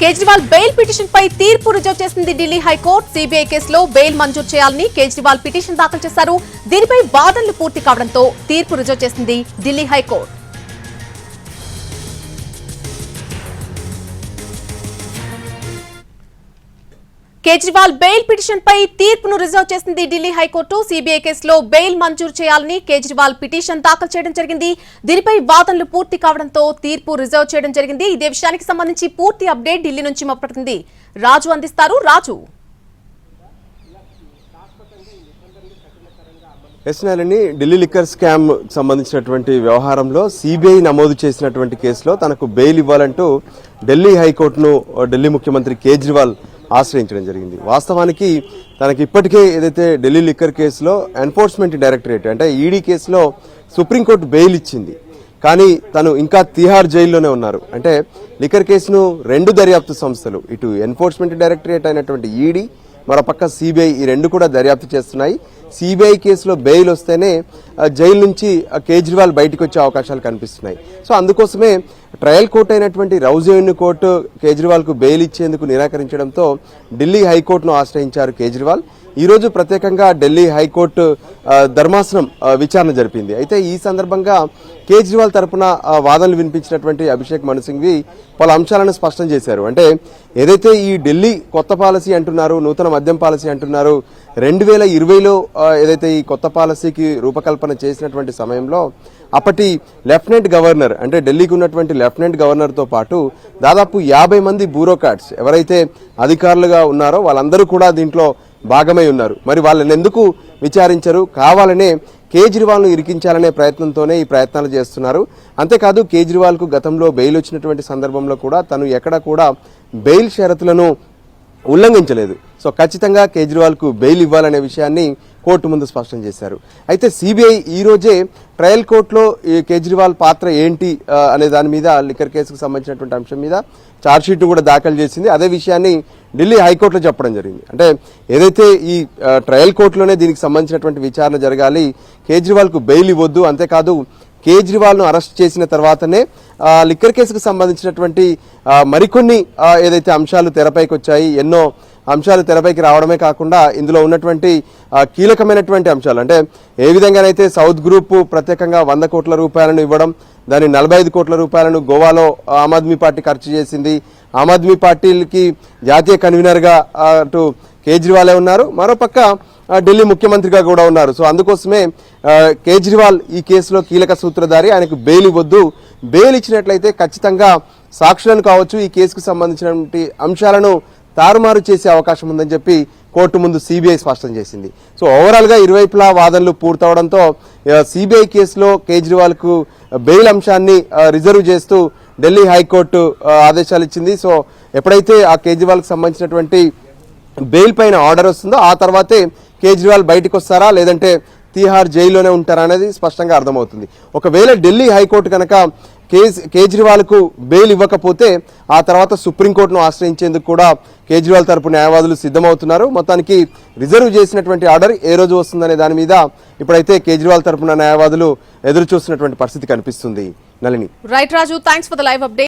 Kejriwal bail petition పై తీర్పు reserve చేసింది Delhi high court. CBI కేసులో బెయిల్ మంజూరు చేయాలని కేజ్రీవాల్ పిటిషన్ దాఖలు చేశారు. దీనిపై వాదనలు పూర్తి కావడంతో తీర్పు రిజర్వ్ చేసింది Delhi high court. Kejriwal bail petition పై తీర్పును రిజర్వ్ చేసింది ఢిల్లీ హైకోర్టు. సీబీఐ కేసులో బెయిల్ మంజూరు చేయాలని కేజ్రీవాల్ పిటిషన్ దాఖలు చేయడం జరిగింది. దీనిపై వాదనలు పూర్తి కావడంతో తీర్పు రిజర్వ్ చేయడం జరిగింది. ఇదే విషయానికి సంబంధించి పూర్తి అప్డేట్ ఢిల్లీ నుంచి మా ప్రతినిధి రాజు అందిస్తారు. రాజు. ఎస్నాలని ఢిల్లీ లిక్కర్ స్కామ్ సంబంధించినటువంటి వ్యవహారంలో సిబిఐ నమోదు చేసినటువంటి కేసులో తనకు బెయిల్ ఇవ్వాలంటూ ఢిల్లీ హైకోర్టును ఢిల్లీ ముఖ్యమంత్రి కేజ్రీవాల్ ఆశ్రయించడం జరిగింది. వాస్తవానికి తనకి ఇప్పటికే ఏదైతే ఢిల్లీ లిక్కర్ కేసులో ఎన్ఫోర్స్మెంట్ డైరెక్టరేట్ అంటే ఈడీ కేసులో సుప్రీంకోర్టు బెయిల్ ఇచ్చింది. కానీ తను ఇంకా తిహార్ జైల్లోనే ఉన్నారు. అంటే లిక్కర్ కేసును రెండు దర్యాప్తు సంస్థలు ఇటు ఎన్ఫోర్స్మెంట్ డైరెక్టరేట్ అయినటువంటి ఈడీ మరోపక్క సిబిఐ ఈ రెండు కూడా దర్యాప్తు చేస్తున్నాయి. సిబిఐ కేసులో బెయిల్ వస్తేనే జైలు నుంచి కేజ్రీవాల్ బయటకు వచ్చే అవకాశాలు కనిపిస్తున్నాయి. సో అందుకోసమే ట్రయల్ కోర్టు అయినటువంటి రౌజెవెన్యూ కోర్టు కేజ్రీవాల్కు బెయిల్ ఇచ్చేందుకు నిరాకరించడంతో ఢిల్లీ హైకోర్టును ఆశ్రయించారు కేజ్రీవాల్. ఈరోజు ప్రత్యేకంగా ఢిల్లీ హైకోర్టు ధర్మాసనం విచారణ జరిపింది. అయితే ఈ సందర్భంగా కేజ్రీవాల్ తరపున వాదనలు వినిపించినటువంటి అభిషేక్ మను సింఘ్వి పలు అంశాలను స్పష్టం చేశారు. అంటే ఏదైతే ఈ ఢిల్లీ కొత్త పాలసీ అంటున్నారు నూతన మద్యం పాలసీ అంటున్నారు రెండు వేల ఇరవైలో ఏదైతే ఈ కొత్త పాలసీకి రూపకల్పన చేసినటువంటి సమయంలో అప్పటి లెఫ్టినెంట్ గవర్నర్ అంటే ఢిల్లీకి ఉన్నటువంటి లెఫ్టినెంట్ గవర్నర్తో పాటు దాదాపు యాభై మంది బ్యూరోక్రాట్స్ ఎవరైతే అధికారులుగా ఉన్నారో వాళ్ళందరూ కూడా దీంట్లో భాగమై ఉన్నారు. మరి వాళ్ళని ఎందుకు విచారించరు? కావాలనే కేజ్రీవాల్ను ఇరికించాలనే ప్రయత్నంతోనే ఈ ప్రయత్నాలు చేస్తున్నారు. అంతేకాదు కేజ్రీవాల్కు గతంలో బెయిల్ వచ్చినటువంటి సందర్భంలో కూడా తను ఎక్కడ కూడా బెయిల్ షరతులను ఉల్లంఘించలేదు. సో ఖచ్చితంగా కేజ్రీవాల్కు బెయిల్ ఇవ్వాలనే విషయాన్ని కోర్టు ముందు స్పష్టం చేశారు. అయితే సిబిఐ ఈ రోజే ట్రయల్ కోర్టులో కేజ్రీవాల్ పాత్ర ఏంటి అనే దాని మీద లిక్కర్ కేసుకు సంబంధించినటువంటి అంశం మీద ఛార్జ్షీట్ కూడా దాఖలు చేసింది. అదే విషయాన్ని ఢిల్లీ హైకోర్టులో చెప్పడం జరిగింది. అంటే ఏదైతే ఈ ట్రయల్ కోర్టులోనే దీనికి సంబంధించినటువంటి విచారణ జరగాలి కేజ్రీవాల్కు బెయిల్ ఇవ్వద్దు అంతేకాదు కేజ్రీవాల్ను అరెస్ట్ చేసిన తర్వాతనే లిక్కర్ కేసుకు సంబంధించినటువంటి మరికొన్ని ఏదైతే అంశాలు తెరపైకి వచ్చాయి ఎన్నో అంశాలు తెరపైకి రావడమే కాకుండా ఇందులో ఉన్నటువంటి కీలకమైనటువంటి అంశాలు. అంటే ఏ విధంగానైతే సౌత్ గ్రూప్ ప్రత్యేకంగా వంద కోట్ల రూపాయలను ఇవ్వడం దాని నలభై ఐదు కోట్ల రూపాయలను గోవాలో ఆమ్ ఆద్మీ పార్టీ ఖర్చు చేసింది ఆమ్ ఆద్మీ పార్టీకి జాతీయ కన్వీనర్గా అటు కేజ్రీవాలే ఉన్నారు. మరోపక్క ఢిల్లీ ముఖ్యమంత్రిగా కూడా ఉన్నారు. సో అందుకోసమే కేజ్రీవాల్ ఈ కేసులో కీలక సూత్రధారి. ఆయనకు బెయిల్ ఇవ్వద్దు. బెయిల్ ఇచ్చినట్లయితే ఖచ్చితంగా సాక్షులను కావచ్చు ఈ కేసుకు సంబంధించినటువంటి అంశాలను తారుమారు చేసే అవకాశం ఉందని చెప్పి కోర్టు ముందు సిబిఐ స్పష్టం చేసింది. సో ఓవరాల్గా ఇరువైపులా వాదనలు పూర్తవడంతో సిబిఐ కేసులో కేజ్రీవాల్కు బెయిల్ అంశాన్ని రిజర్వ్ చేస్తూ ఢిల్లీ హైకోర్టు ఆదేశాలు ఇచ్చింది. సో ఎప్పుడైతే ఆ కేజ్రీవాల్కి సంబంధించినటువంటి బెయిల్ పైన ఆర్డర్ వస్తుందో ఆ తర్వాతే కేజ్రీవాల్ బయటకు వస్తారా లేదంటే తీహార్ జైల్లోనే ఉంటారా అనేది స్పష్టంగా అర్థమవుతుంది. ఒకవేళ ఢిల్లీ హైకోర్టు కనుక కేజ్ కేజ్రీవాల్కు బెయిల్ ఇవ్వకపోతే ఆ తర్వాత సుప్రీంకోర్టును ఆశ్రయించేందుకు కూడా కేజ్రీవాల్ తరపు న్యాయవాదులు సిద్ధమవుతున్నారు. మొత్తానికి రిజర్వ్ చేసినటువంటి ఆర్డర్ ఏ రోజు వస్తుందనే దాని మీద ఇప్పుడైతే కేజ్రీవాల్ తరపున న్యాయవాదులు ఎదురు చూస్తున్నటువంటి పరిస్థితి కనిపిస్తుంది. Nalini. Right, Raju. Thanks for the live update.